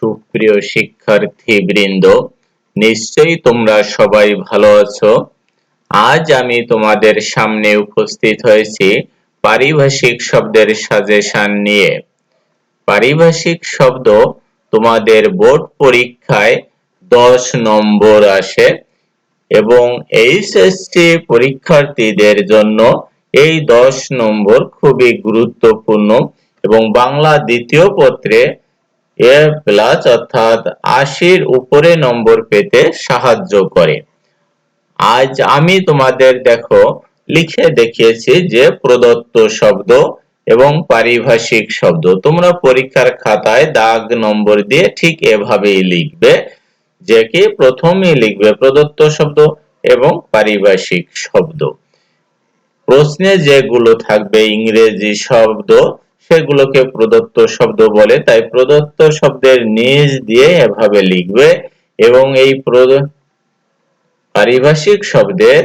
সুপ্রিয় শিক্ষার্থী বৃন্দ নিশ্চয়ই তোমরা সবাই ভালো আছো। আজ আমি তোমাদের সামনে উপস্থিত হয়েছি পারিভাষিক শব্দের সাজেশন নিয়ে। পারিভাষিক শব্দ তোমাদের বোর্ড পরীক্ষায় দশ নম্বর আসে এবং এইচএসসি পরীক্ষার্থীদের জন্য এই দশ নম্বর খুবই গুরুত্বপূর্ণ এবং বাংলা দ্বিতীয় পত্রে এ প্লাস অর্থাৎ আশির উপরে নম্বর পেতে সাহায্য করে। আজ আমি তোমাদের দেখো, লিখে দেখিয়েছি যে প্রদত্ত শব্দ এবং পারিভাষিক শব্দ। তোমরা পরীক্ষার খাতায় দাগ নম্বর দিয়ে ঠিক এভাবেই লিখবে, যে কি প্রথমেই লিখবে প্রদত্ত শব্দ এবং পারিভাষিক শব্দ। প্রশ্নে যেগুলো থাকবে, ইংরেজি শব্দ সেগুলোকে প্রদত্ত শব্দ বলে, তাই প্রদত্ত শব্দের নিজ দিয়ে এভাবে লিখবে এবং এই পারিভাষিক শব্দের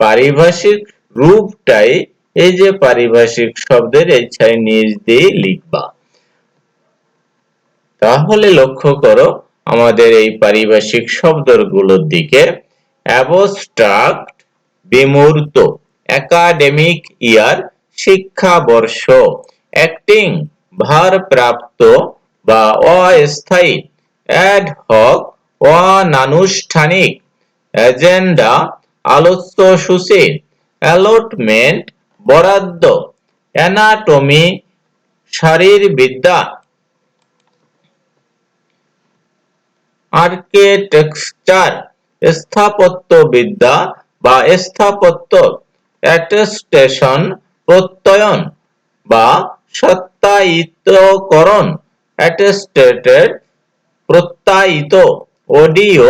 পারিভাষিক রূপটাই এই যে পারিভাষিক শব্দের ইচ্ছায় নিজ দিয়ে লিখবা। তাহলে লক্ষ্য করো, আমাদের এই পারিভাষিক শব্দগুলোর দিকে অ্যাবস্ট্রাক্ট বিমূর্ত একাডেমিক ইয়ার শিক্ষাবর্ষ অ্যাক্টিং ভারপ্রাপ্ত বা অস্থায়ী অ্যাড হক অনানুষ্ঠানিক এজেন্ডা আলোচ্য সূচি অ্যালটমেন্ট বরাদ্দ অ্যানাটমি শারীরবিদ্যা আর্কিটেকচার স্থাপত্যবিদ্যা বা স্থাপত্য অ্যাটেস্টেশন প্রত্যয়ন বা সত্যায়িতকরণ অ্যাটেস্টেটেড প্রত্যায়িত অডিও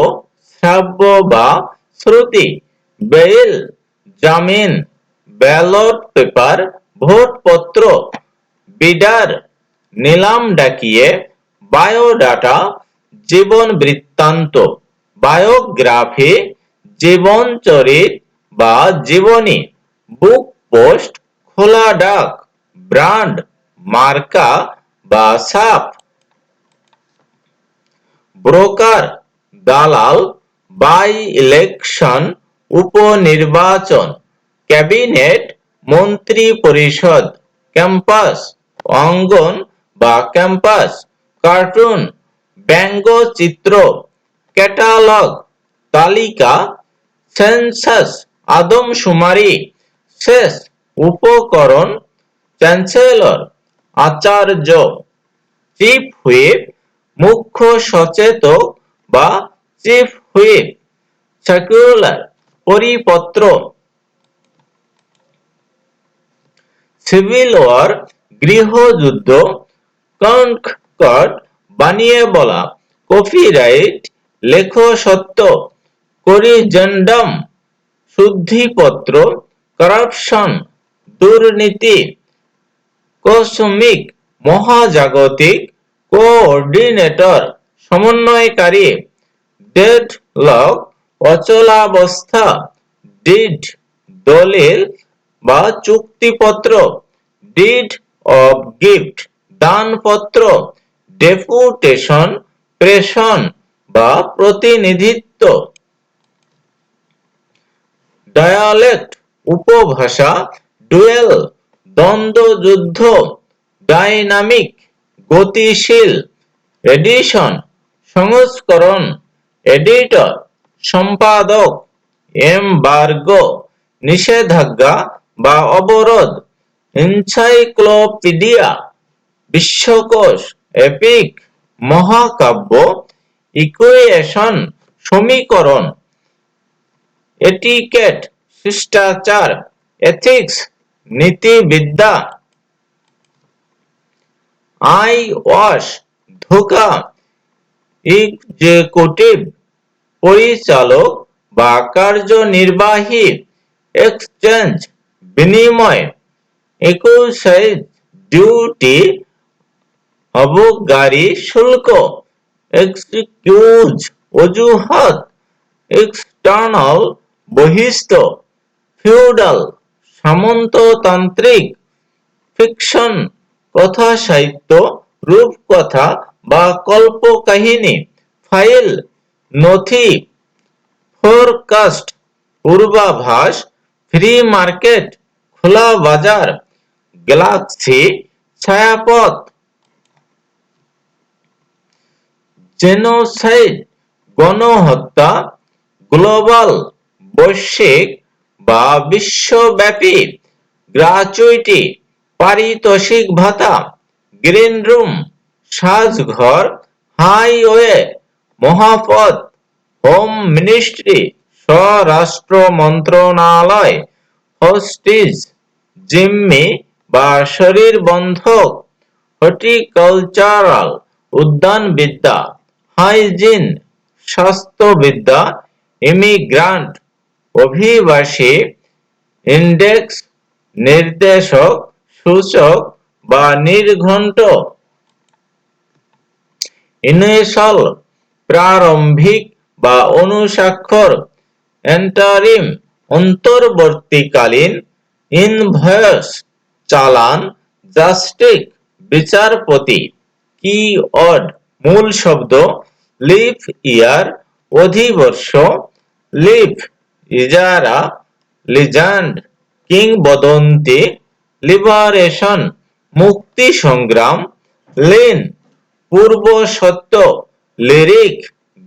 শ্রাব্য বা শ্রুতি, বেইল, জামিন, ব্যালট পেপার, ভোটপত্র, বিডার, নিলাম ডাকিয়ে, বায়োডাটা, জীবন বৃত্তান্ত, বায়োগ্রাফি, জীবন চরিত বা জীবনী, বুক পোস্ট, খোলা ডাক ব্রান্ড মার্কা বা সাপ, ব্রোকার, দালাল, বাই ইলেকশন, উপনির্বাচন, ক্যাবিনেট, মন্ত্রী পরিষদ, ক্যাম্পাস, অঙ্গন বা ক্যাম্পাস, কার্টুন, ব্যঙ্গচিত্র, ক্যাটালগ, তালিকা, সেন্সাস, আদমশুমারি শেষ উপকরণ, চ্যান্সেলর আচার্য। চিফ হুইপ, মুখ্য সচেতক বা চিফ হুইপ সার্কুলার পরিপত্র। সিভিল ওয়ার গৃহযুদ্ধ কনকর্ড বানিয়ে বলা কপিরাইট লেখ সত্য করিজেন্ডাম শুদ্ধিপত্র করাপশন দুর্নীতি। কসমিক মহাজাগতিক কোঅর্ডিনেটর সমন্বয়কারী ডেড লক অচলাবস্থা, ডিড দলিল বা চুক্তিপত্র, ডিড অব গিফট দানপত্র, ডেপুটেশন, প্রেষণ বা প্রতিনিধিত্ব। ডায়ালেক্ট উপভাষা ডুয়েল দ্বন্দ্বযুদ্ধ, ডাইনামিক, গতিশীল এডিশন সংস্করণ, এডিটর, সম্পাদক, এমবার্গো, নিষেধাজ্ঞা বা অবরোধ, এনসাইক্লোপিডিয়া, বিশ্বকোষ, এপিক, মহাকাব্য, ইকুয়েশন, সমীকরণ, এটিকেট, শিষ্টাচার, এথিক্স নীতিবিদ্যা। আই ওয়াশ ধোকা। এক্সিকিউটিভ পরিচালক বা কার্যনির্বাহী এক্সচেঞ্জ বিনিময়। একুশাইজ ডিউটি অবগারি শুল্ক। এক্সকিউজ অজুহাত। এক্সটার্নাল বহিস্থ ফিউডাল। সামন্ততান্ত্রিক ফিকশন কথা, সাহিত্য, রূপকথা বা কল্প কাহিনী ফাইল নথি ফোরকাস্ট পূর্বাভাস ফ্রি মার্কেট খোলা বাজার গ্যালাক্সি ছায়াপথ জেনোসাইড গণহত্যা গ্লোবাল বৈশ্বিক বা বিশ্বব্যাপী গ্রাচুইটি পারিতোষিক ভাতা, গ্রিন রুম, সাজঘর, হাইওয়ে, মহাপথ, হোম মিনিস্ট্রি, স্বরাষ্ট্র মন্ত্রণালয় হোস্টিজ জিম্মি বা শরীর বন্ধক, হর্টিকালচারাল উদ্যানবিদ্যা, হাইজিন, স্বাস্থ্যবিদ্যা, ইমিগ্রান্ট অভিবাসী ইন্ডেক্স নির্দেশক, সূচক বা নির্ঘণ্ট। ইনিশাল প্রারম্ভিক বা অনুস্বাক্ষর। এন্টারিম অন্তর্বর্তীকালীন। ইনভয়েস চালান। জাস্টিক বিচারপতি। কি অড মূল শব্দ। লিফ ইয়ার অধিবর্ষ। লিফ ইজারা লিজান্ড কিংবদন্তি লিবারেশন, মুক্তি সংগ্রাম, লেন, পূর্ব সত্য, লিরিক,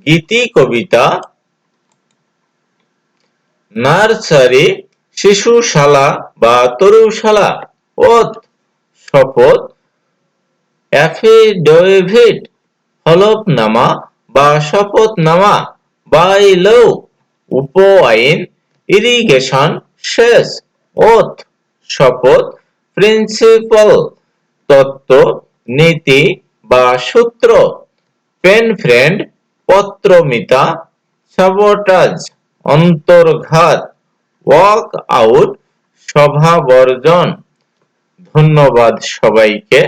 গীতি, কবিতা, নার্সারি, শিশুশালা বা তরুশালা ওথ শপথ, অ্যাফিডেভিট, হলফনামা বা শপথনামা বাইলৌ উপ আইন ইরিগেশন সেচ ওথ শপথ প্রিন্সিপাল, তত্ত্ব, নীতি বা সূত্র, পেন ফ্রেন্ড, পত্রমিতা, সাবোটাজ, অন্তর্ঘাত, ওয়াক আউট, সভা বর্জন। ধন্যবাদ সবাইকে।